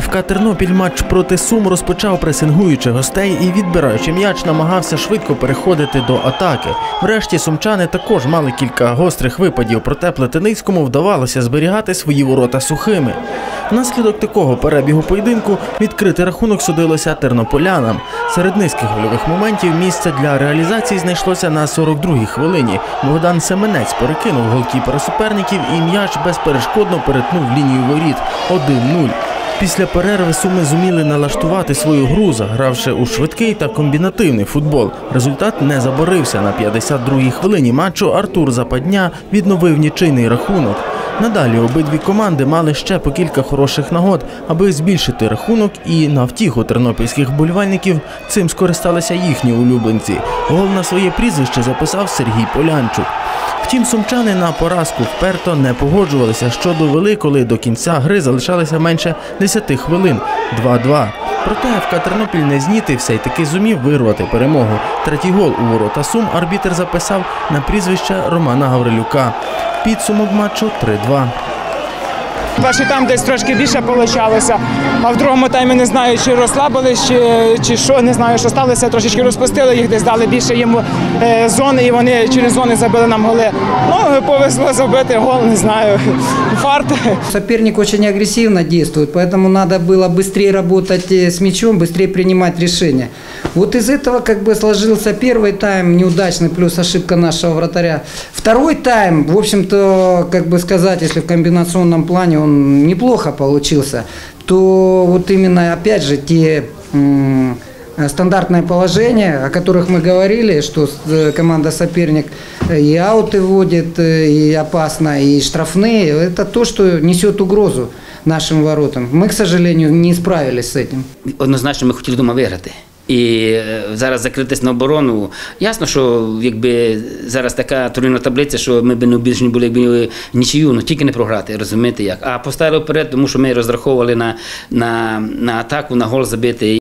ФК Тернопіль матч проти Сум розпочав пресингуючи гостей і, відбираючи м'яч, намагався швидко переходити до атаки. Врешті сумчани також мали кілька гострих випадів, проте Плетеницькому вдавалося зберігати свої ворота сухими. Внаслідок такого перебігу поєдинку відкрити рахунок судилося тернополянам. Серед низьких гольових моментів місце для реалізації знайшлося на 42-й хвилині. Богдан Семенець перекинув голкіпера суперників і м'яч безперешкодно перетнув лінію воріт 1-0. Після перерви суми зуміли налаштувати свою гру, загравши у швидкий та комбінативний футбол. Результат не заборився. На 52-й хвилині матчу Артур Западня відновив нічийний рахунок. Надалі обидві команди мали ще по кілька хороших нагод, аби збільшити рахунок, і на втіху тернопільських болівальників цим скористалися їхні улюбленці. Гол на своє прізвище записав Сергій Полянчук. Втім, сумчани на поразку вперто не погоджувалися, що довели, коли до кінця гри залишалося менше 10 хвилин 2-2. Проте ФК Тернопіль не знітився і таки зумів вирвати перемогу. Третій гол у ворота Сум арбітер записав на прізвище Романа Гаврилюка. Підсумок матчу 3-2. Перший тайм десь трошки більше получалося, а в другому таймі не знаю, чи розслабились, чи, чи що, не знаю, що сталося. Трошечки розпустили їх, десь дали більше йому е, зони, і вони через зони забили нам голи. Ну, повезло забити гол, не знаю. Фарт. Соперник очень агрессивно действует, поэтому надо было быстрее работать э, с мячом, быстрее принимать решения. Вот из этого как бы сложился первый тайм неудачный, плюс ошибка нашего вратаря. Второй тайм, в общем-то, как бы сказать, если в комбинационном плане он неплохо получился, то вот именно опять же те м, э, стандартное положение, о которых мы говорили, что э, команда соперник э, и ауты вводит, э, и опасно, и штрафные, это то, что несет угрозу нашим воротам. Мы, к сожалению, не справились с этим. Однозначно ми хотіли дома виграти. І е, зараз закритись на оборону. Ясно, що якби зараз така турнірна таблиця, що ми б не обіжні були, якби нічию, ну тільки не програти, розумієте як. А поставили вперед, тому що ми розраховували на, на, на атаку, на гол забити.